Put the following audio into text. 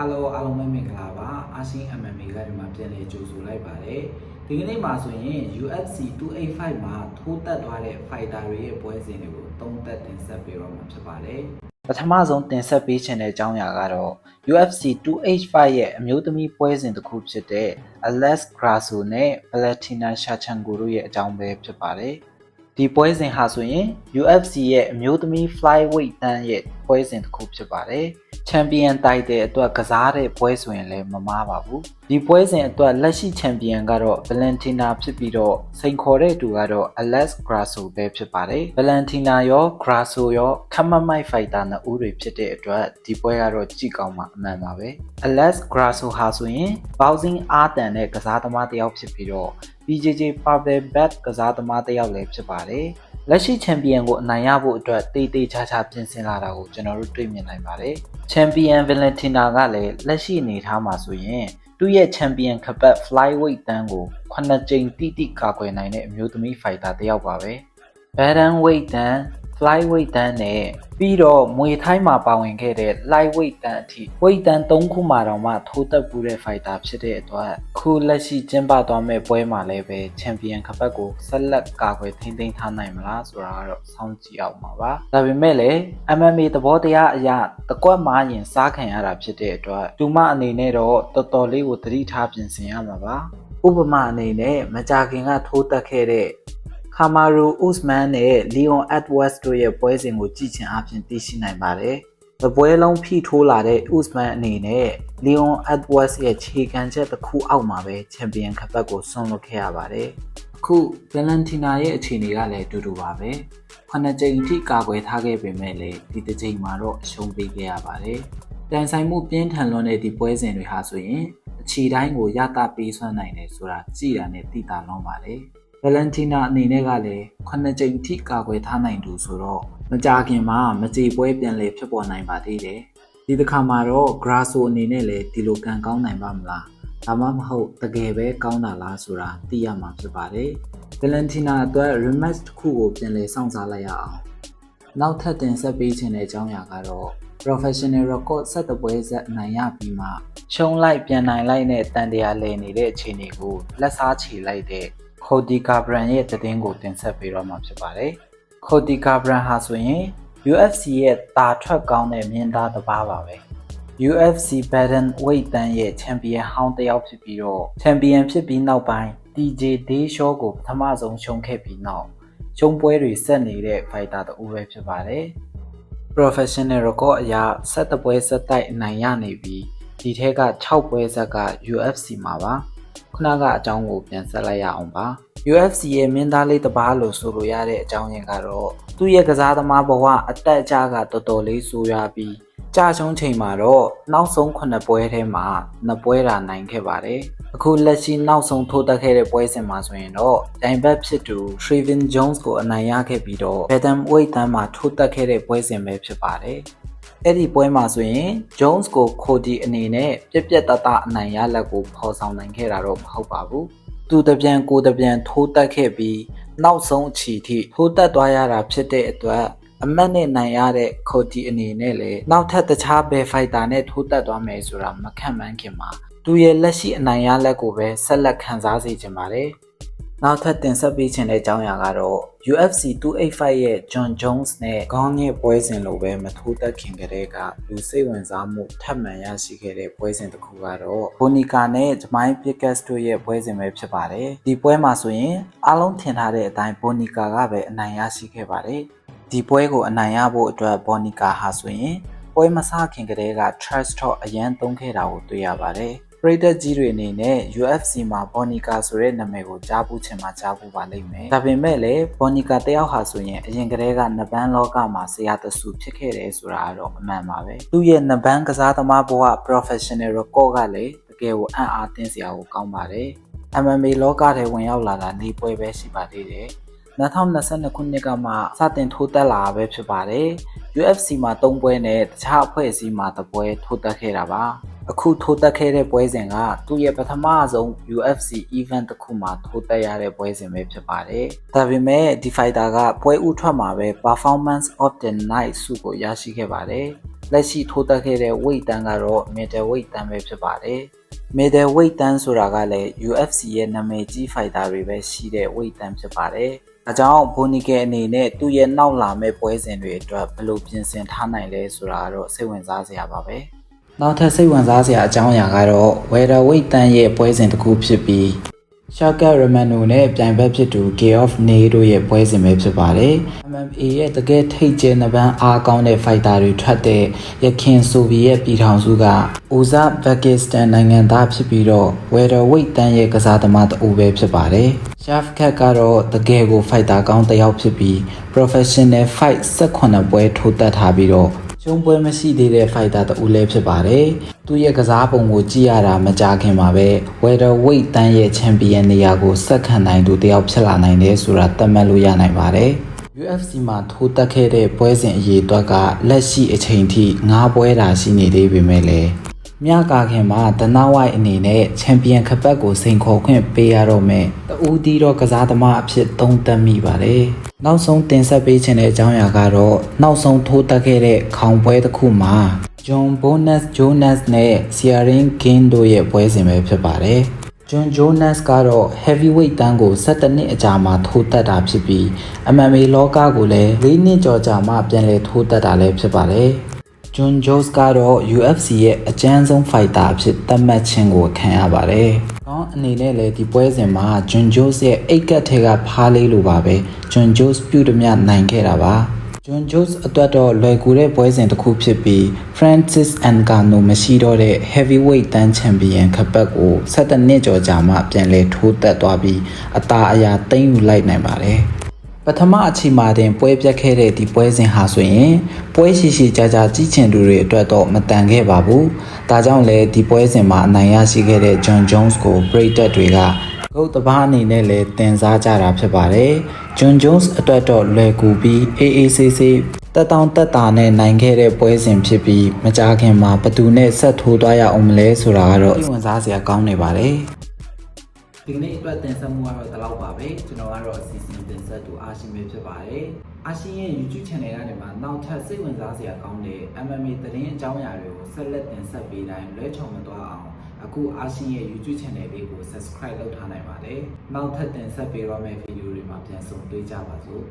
Hello အားလုံးပဲမင်္ဂလာပါအာရှင်း MMA ကဒီမှာပြန်လည်ကြိုဆိုလိုက်ပါတယ်ဒီကနေ့မှာဆိုရင် UFC 285မှာထိုးတက်သွားတဲ့ fighter တွေရဲ့ပွဲစဉ်တွေကိုသုံးသပ်တင်ဆက်ပေးတော့မှာဖြစ်ပါတယ်ပထမဆုံးတင်ဆက်ပေးချင်တဲ့အကြောင်းအရာကတော့ UFC 285ရဲ့အမျိုးသမီးပွဲစဉ်တစ်ခုဖြစ်တဲ့ Alex Grasso နဲ့ Valentina Shevchenko တို့ရဲ့အကြောင်းပဲဖြစ်ပါတယ်ဒီပွဲစဉ်ဟာဆိုရင် UFC ရဲ့အမျိုးသမီး flyweight တန်းရဲ့ပွဲစဉ်တစ်ခုဖြစ်ပါတယ်။ Champion Title အတွက်ကစားတဲ့ပွဲဆိုရင်လည်းမမားပါဘူး။ဒီပွဲစဉ်အတွက်လက်ရှိ Champion ကတော့ Valentina ဖြစ်ပြီးတော့စိန်ခေါ်တဲ့သူကတော့ Alex Grasso ပဲဖြစ်ပါတယ်။ Valentina ရော Grasso ရောခမတ်မိုက် fighter နှစ်ဦးတွေဖြစ်တဲ့အတွက်ဒီပွဲကတော့ကြည့်ကောင်းမှအမှန်ပါပဲ။ Alex Grasso ဟာဆိုရင် boxing အားတန်တဲ့ကစားသမားတစ်ယောက်ဖြစ်ပြီးတော့ BJJ Pavel Bet ကစားသမားတစ်ယောက်လည်းဖြစ်ပါတယ်။ လက်ရှိချန်ပီယံကိုအနိုင်ရဖို့အတွက်တေးသေးချာချာပြင်ဆင်လာတာကိုကျွန်တော်တို့တွေ့မြင်နိုင်ပါတယ်။ချန်ပီယံ Valentina ကလည်းလက်ရှိအနေအထားမှာဆိုရင်သူ့ရဲ့ချန်ပီယံခပတ် flyweight တန်းကို9ကြိမ်တိတိကာကွယ်နိုင်တဲ့အမျိုးသမီးဖိုက်တာတစ်ယောက်ပါပဲ။ Bantam weight တန်း flyweight တန်းနဲ့ပြီးတော့မွေထိုင်းမှာပါဝင်ခဲ့တဲ့ lightweight တန်းအထိ weight တန်း၃ခုမှာတောင်မှထိုးတက်ပူးတဲ့ fighter ဖြစ်တဲ့အတွက်ခုလက်ရှိကျင်းပသွားမဲ့ပွဲမှာလည်းပဲ champion ခပတ်ကိုဆက်လက်ကာကွယ်ထိန်းသိမ်းထားနိုင်မလားဆိုတာကတော့စောင့်ကြည့်အောင်ပါပါဒါပေမဲ့လည်း MMA သဘောတရားအရတကွက်မာရင်စားခံရတာဖြစ်တဲ့အတွက်ဒူမအနေနဲ့တော့တော်တော်လေးကိုသတိထားပြင်ဆင်ရမှာပါဥပမာအနေနဲ့မကြာခင်ကထိုးတက်ခဲ့တဲ့ ခါမာရူဥစမန်နဲ့လီယွန်အက်ဒဝက်စ်တို့ရဲ့ပွဲစဉ်ကိုကြည့်ချင်အပြင်သိရှိနိုင်ပါတယ်။ဒီပွဲလုံးဖိထိုးလာတဲ့ဥစမန်အနေနဲ့လီယွန်အက်ဒဝက်စ်ရဲ့ခြေခံချက်တစ်ခုအောက်မှာပဲချန်ပီယံခပတ်ကိုဆွန့်လွတ်ခဲ့ရပါတယ်။အခုဗလန်တီနာရဲ့အခြေအနေကလည်းအတူတူပါပဲ။ခုနှစ်ကြိမ်အထိကာကွယ်ထားခဲ့ပေမဲ့လည်းဒီတစ်ကြိမ်မှာတော့အရှုံးပေးခဲ့ရပါတယ်။တန်ဆိုင်မှုပြင်းထန်လွန်းတဲ့ဒီပွဲစဉ်တွေဟာဆိုရင်အခြေတိုင်းကိုရတာပေးဆွမ်းနိုင်တယ်ဆိုတာကြည်တာနဲ့သိတာလုံးပါလေ။ Valentina အနေနဲ့ကလည်း9ကြိမ်ထိကာကွယ်ထားနိုင်သူဆိုတော့မကြခင်မှာမကြေပွဲပြန်လည်ဖြစ်ပေါ်နိုင်ပါသေးတယ်။ဒီတစ်ခါမှာတော့ Grasso အနေနဲ့လည်းဒီလိုကံကောင်းနိုင်ပါမလား။ဒါမှမဟုတ်တကယ်ပဲကောင်းတာလားဆိုတာသိရမှာဖြစ်ပါတယ်။ Valentina အတွက် rematch တစ်ခုကိုပြန်လည်စောင့်စားလိုက်ရအောင်။နောက်ထပ်တင်ဆက်ပေးခြင်းတဲ့အကြောင်းအရာကတော့ professional record ဆက်တပွဲဆက်အနိုင်ရပြီးမှရှုံးလိုက်ပြန်နိုင်လိုက်နဲ့တန်တရားလည်နေတဲ့အခြေအနေကိုလက်စားချေလိုက်တဲ့ ခိုဒီကာဘရန်ရဲ့သတင်းကိုတင်ဆက်ပေးတော့မှာဖြစ်ပါတယ်။ခိုဒီကာဘရန်ဟာဆိုရင် UFC ရဲ့တာထွက်ကောင်းတဲ့မြင်းသားတစ်ပါးပါပဲ။ UFC Baden Weight တန်းရဲ့ချန်ပီယံဟောင်းတစ်ယောက်ဖြစ်ပြီးတော့ချန်ပီယံဖြစ်ပြီးနောက်ပိုင်း TJ Dillashaw ကိုပထမဆုံးရှုံးခဲ့ပြီးနောက်ရှုံးပွဲတွေဆက်နေတဲ့ fighter တူပဲဖြစ်ပါတယ်။ professional record အရာ7ပွဲဆက်တိုက်အနိုင်ရနေပြီးဒီထက်က6ပွဲဆက်က UFC မှာပါ ခုနကအကြောင်းကိုပြန်ဆက်လိုက်ရအောင်ပါ UFC ရဲ့မင်းသားလေးတစ်ပါးလို့ဆိုလိုရတဲ့အကြောင်းရင်းကတော့သူ့ရဲ့ကစားသမားဘဝအသက်အကျကတော်တော်လေးဆိုးရွားပြီးကြာရှုံးချိန်မှာတော့နောက်ဆုံး9ပွဲထဲမှာ2ပွဲတာနိုင်ခဲ့ပါတယ်အခုလက်ရှိနောက်ဆုံးထိုးတက်ခဲ့တဲ့ပွဲစဉ်မှာဆိုရင်တော့ဒိုင်ဘက်ဖြစ်သူ Trevin Jones ကိုအနိုင်ရခဲ့ပြီးတော့ Bantam Weight တန်းမှာထိုးတက်ခဲ့တဲ့ပွဲစဉ်ပဲဖြစ်ပါတယ် အဲ့ဒီပွဲမှာဆိုရင် Jones ကိုခိုဒီအနေနဲ့ပြက်ပြက်တတအနိုင်ရလက်ကိုဖော်ဆောင်နိုင်ခဲ့တာတော့မဟုတ်ပါဘူး။သူတပြန်ကိုတပြန်ထိုးတက်ခဲ့ပြီးနောက်ဆုံးအချီထိထိုးတက်သွားရတာဖြစ်တဲ့အတွက်အမတ်နဲ့နိုင်ရတဲ့ခိုဒီအနေနဲ့လည်းနောက်ထပ်တခြားဘယ်ဖိုက်တာနဲ့ထိုးတက်သွားမယ်ဆိုတာမခံမှန်းခင်မှာသူရဲ့လက်ရှိအနိုင်ရလက်ကိုပဲဆက်လက်ခံစားစေချင်ပါတယ်။ နောက်ထပ်တင်ဆက်ပေးချင်တဲ့အကြောင်းအရာကတော့ UFC 285ရဲ့ John Jones နဲ့ခေါင်းရဲ့ပွဲစဉ်လိုပဲမထိုးတက်ခင်ကတည်းကလူစိတ်ဝင်စားမှုထပ်မံရရှိခဲ့တဲ့ပွဲစဉ်တစ်ခုကတော့ Bonica နဲ့ Jamai Pickett တို့ရဲ့ပွဲစဉ်ပဲဖြစ်ပါတယ်။ဒီပွဲမှာဆိုရင်အားလုံးထင်ထားတဲ့အတိုင်း Bonica ကပဲအနိုင်ရရှိခဲ့ပါတယ်။ဒီပွဲကိုအနိုင်ရဖို့အတွက် Bonica ဟာဆိုရင်ပွဲမစခင်ကတည်းက trash talk အရန်သုံးခဲ့တာကိုတွေ့ရပါတယ်။ ပရိသတ်ကြီးတွေအနေနဲ့ UFC မှာ Bonica ဆိုတဲ့နာမည်ကိုကြားဘူးချင်မှကြားဘူးပါလိမ့်မယ်။ဒါပေမဲ့လည်း Bonica တယောက်ဟာဆိုရင်အရင်ကတည်းကနဘန်းလောကမှာဆရာတဆူဖြစ်ခဲ့တယ်ဆိုတာကတော့အမှန်ပါပဲ။သူ့ရဲ့နဘန်းကစားသမားဘဝ professional record ကလည်းတကယ်ကိုအံ့အားသင့်စရာကိုကောင်းပါတယ်။ MMA လောကထဲဝင်ရောက်လာတာနေပွဲပဲရှိပါသေးတယ်။2022ခုနှစ်ကမှစတင်ထိုးတက်လာတာပဲဖြစ်ပါတယ်။ UFC မှာ3ပွဲနဲ့တခြားအဖွဲ့အစည်းမှာ3ပွဲထိုးတက်ခဲ့တာပါ။ အခုထိုးတက်ခဲ့တဲ့ပွဲစဉ်ကသူ့ရဲ့ပထမဆုံး UFC event တစ်ခုမှာထိုးတက်ရတဲ့ပွဲစဉ်ပဲဖြစ်ပါတယ်။ဒါပေမဲ့ဒီ fighter ကပွဲဥထွက်မှာပဲ performance of the night ဆုကိုရရှိခဲ့ပါတယ်။လက်ရှိထိုးတက်ခဲ့တဲ့ weight တန်းကတော့ middle weight တန်းပဲဖြစ်ပါတယ် middle weight တန်းဆိုတာကလည်း UFC ရဲ့နာမည်ကြီး fighter တွေပဲရှိတဲ့ weight တန်းဖြစ်ပါတယ်။အကြောင်းဘိုနီကယ်အနေနဲ့သူ့ရဲ့နောက်လာမဲ့ပွဲစဉ်တွေအတွက်ဘယ်လိုပြင်ဆင်ထားနိုင်လဲဆိုတာကတော့စိတ်ဝင်စားစရာပါပဲ။ နောက်ထပ်စိတ်ဝင်စားစရာအကြောင်းအရာကတော့ welter weight တန်းရဲ့ပွဲစဉ်တစ်ခုဖြစ်ပြီး Shaka Romano နဲ့ပြိုင်ဘက်ဖြစ်သူ Gay of Nay တို့ရဲ့ပွဲစဉ်ပဲဖြစ်ပါတယ်။ MMA ရဲ့တကယ်ထိတ်ကျနှပန်းအားကောင်းတဲ့ fighter တွေထွက်တဲ့ရခင်ဆိုဗီယက်ပြည်ထောင်စုက Uzbekistan နိုင်ငံသားဖြစ်ပြီးတော့ welterweight တန်းရဲ့ကစားသမားတအူပဲဖြစ်ပါတယ်။ Shavkat ကတော့တကယ်ကို fighter ကောင်းတစ်ယောက်ဖြစ်ပြီး professional fight 18ပွဲထိုးတက်ထားပြီးတော့ ကျုံးပွဲမရှိသေးတဲ့ fighter တဦးလည်းဖြစ်ပါတယ်။သူ့ရဲ့ကစားပုံကိုကြည့်ရတာမကြခင်မှာပဲ welterweight တန်းရဲ့ champion နေရာကိုဆက်ခံနိုင်သူတယောက်ဖြစ်လာနိုင်တယ်ဆိုတာသတ်မှတ်လို့ရနိုင်ပါတယ်။ UFC မှာထိုးတက်ခဲ့တဲ့ပွဲစဉ်အရေးအတွက်ကလက်ရှိအချိန်ထိ9ပွဲတာရှိနေသေးပေမဲ့လည်း မြကာခင်မှာဒနာဝိုက်အနေနဲ့ချန်ပီယံခပတ်ကိုစိန်ခေါ်ခွင့်ပေးရတော့မယ်။တူဒီတော့ကစားသမားအဖြစ်သုံးသပ်မိပါတယ်။နောက်ဆုံးတင်ဆက်ပေးခြင်းတဲ့အကြောင်းအရာကတော့နောက်ဆုံးထိုးတက်ခဲ့တဲ့ခေါင်ပွဲတစ်ခုမှာ John Bonus Jonas နဲ့ Siarin King တို့ရဲ့ပွဲစဉ်ပဲဖြစ်ပါတယ်။ John Jonas ကတော့ heavyweight တန်းကို17နှစ်အကြာမှထိုးတက်တာဖြစ်ပြီး MMA လောကကိုလည်း၄နှစ်ကျော်ကြာမှပြန်လည်ထိုးတက်တာလည်းဖြစ်ပါတယ်။ John Jones ကတော့ UFC ရဲ့အကြမ်းဆုံး fighter အဖြစ်သတ်မှတ်ခြင်းကိုခံရပါတယ်။ကောင်းအနေနဲ့လည်းဒီပွဲစဉ်မှာ John Jones ရဲ့အိတ်ကတ်ထဲကဖားလေးလိုပါပဲ John Jones ပြုတ်တမျှနိုင်ခဲ့တာပါ။ John Jones အတွက်တော့လွယ်ကူတဲ့ပွဲစဉ်တစ်ခုဖြစ်ပြီး Francis Ngannou မရှိတော့တဲ့ heavyweight တန်းချန်ပီယံခပတ်ကို17နှစ်ကျော်ကြာမှပြန်လည်ထိုးတက်သွားပြီးအသာအရာသိမ်းယူလိုက်နိုင်ပါတယ်။ ပထမအချိန်မှာတင်ပွဲပြတ်ခဲ့တဲ့ဒီပွဲစဉ်ဟာဆိုရင်ပွဲရှိရှိကြာကြာကြီးချင်သူတွေအတွက်တော့မတန်ခဲ့ပါဘူး။ဒါကြောင့်လည်းဒီပွဲစဉ်မှာအနိုင်ရရှိခဲ့တဲ့ John Jones ကိုပရိသတ်တွေကဂုတ်တပားအနေနဲ့လည်းတင်စားကြတာဖြစ်ပါတယ်။ John Jones အတွက်တော့လွယ်ကူပြီး AACC တက်တောင်တက်တာနဲ့နိုင်ခဲ့တဲ့ပွဲစဉ်ဖြစ်ပြီးမကြခင်မှာဘသူနဲ့ဆက်ထိုးသွားရအောင်မလဲဆိုတာကတော့စိတ်ဝင်စားစရာကောင်းနေပါတယ်။ ဒီကနေ့အတွက်တင်ဆက်မှုကတော့ဒီလောက်ပါပဲကျွန်တော်ကတော့အစီအစဉ်တင်ဆက်သူအာရှင်ပဲဖြစ်ပါတယ်အာရှင်ရဲ့ YouTube channel ကနေမှနောက်ထပ်စိတ်ဝင်စားစရာကောင်းတဲ့ MMA သတင်းအကြောင်းအရာတွေကိုဆက်လက်တင်ဆက်ပေးတိုင်းလွဲချော်မသွားအောင်အခုအာရှင်ရဲ့ YouTube channel လေးကို subscribe လုပ်ထားနိုင်ပါတယ်နောက်ထပ်တင်ဆက်ပေးရမယ့် video တွေမှာပြန်ဆုံတွေ့ကြပါစို့